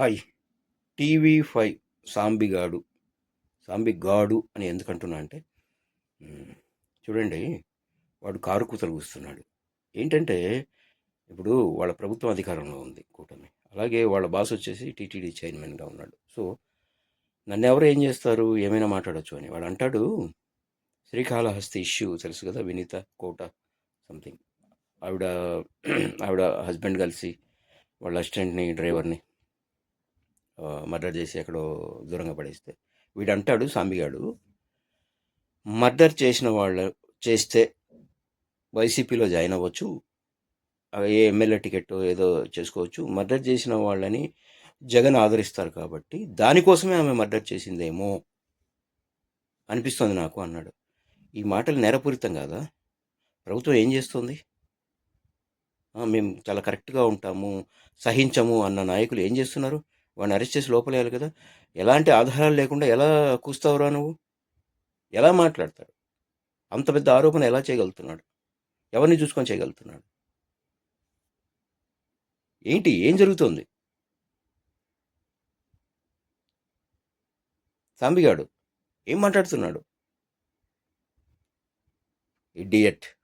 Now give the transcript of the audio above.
Hi. TV five సాంబిగాడు. సాంబిగాడు అని ఎందుకంటున్నా అంటే చూడండి వాడు కారు కూతలు కూస్తున్నాడు. ఏంటంటే ఇప్పుడు వాళ్ళ ప్రభుత్వం అధికారంలో ఉంది కూటమి. అలాగే వాళ్ళ బాస్ వచ్చేసి టీటీడీ చైర్మన్గా ఉన్నాడు. సో నన్ను ఎవరు ఏం చేస్తారు? ఏమైనా మాట్లాడొచ్చు అని. వాడు అంటాడు శ్రీకాళహస్తి ఇష్యూ తెలుసు కదా వినీత కోట సంథింగ్. ఆవిడ ఆవిడ హస్బెండ్ కలిసి వాళ్ళ అసిస్టెంట్ని డ్రైవర్ని మర్డర్ చేసి ఎక్కడో దూరంగా పడేస్తే. వీడు అంటాడు సామిగాడు మర్డర్ చేసిన వాళ్ళు చేస్తే వైసీపీలో జాయిన్ అవ్వచ్చు ఏ ఎమ్మెల్యే టికెట్ ఏదో చేసుకోవచ్చు. మర్డర్ చేసిన వాళ్ళని జగన్ ఆదరిస్తారు కాబట్టి దానికోసమే ఆమె మర్డర్ చేసిందేమో అనిపిస్తుంది నాకు అన్నాడు. ఈ మాటలు నేరపూరితం కాదా? ప్రభుత్వం ఏం చేస్తుంది? మేము చాలా కరెక్ట్గా ఉంటాము సహించము అన్న నాయకులు ఏం చేస్తున్నారు? వాడిని అరెస్ట్ చేసి లోపలేయాలి కదా? ఎలాంటి ఆధారాలు లేకుండా ఎలా కూస్తావురా నువ్వు? ఎలా మాట్లాడతాడు? అంత పెద్ద ఆరోపణ ఎలా చేయగలుగుతున్నాడు? ఎవరిని చూసుకొని చేయగలుగుతున్నాడు? ఏంటి? ఏం జరుగుతోంది? సాంబిగాడు ఏం మాట్లాడుతున్నాడు? ఇడియట్.